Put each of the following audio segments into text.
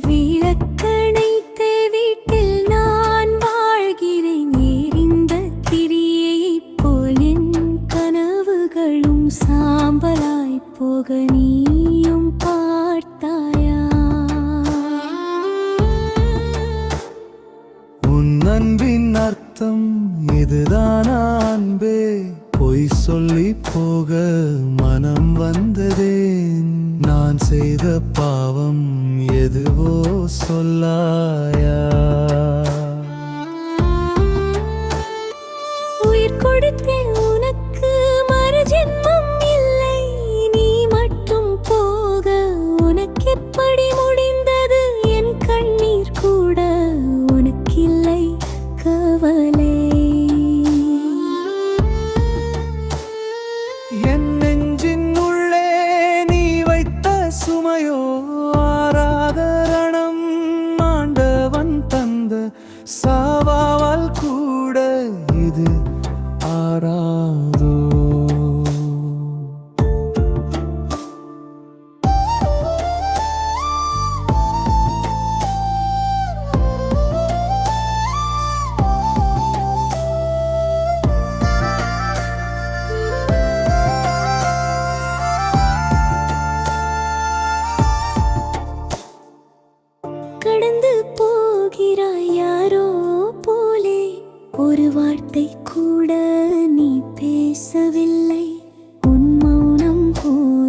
விளக்கணை தேவிட்டில் நான் வாழ்கிறேன். எரிந்த கிரியையை போல் என் கனவுகளும் சாம்பலாய் போக நீயும் பார்த்தாயா? உன் அன்பின் அர்த்தம் இதுதானா அன்பே. பொய் சொல்லி போக மனம் வந்ததேன். நான் செய்த பாவம் எதுவோ சொல்லாயா? সময়ও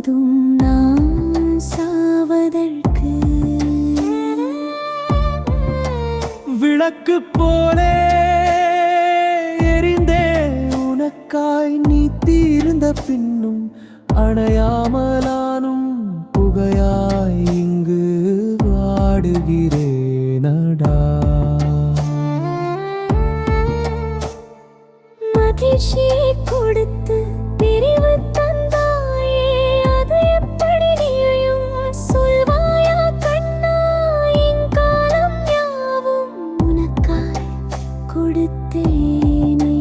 போதும் நான் சாவதற்கு. விளக்கு போலே எரிந்தே உனக்காய் நீ தீர்ந்த பின்னும் அணையாமலானும் புகையாய் இங்கு வாடுகிறேனடா. மகிழ்ச்சியை கொடுத்து கொடுத்தேனே.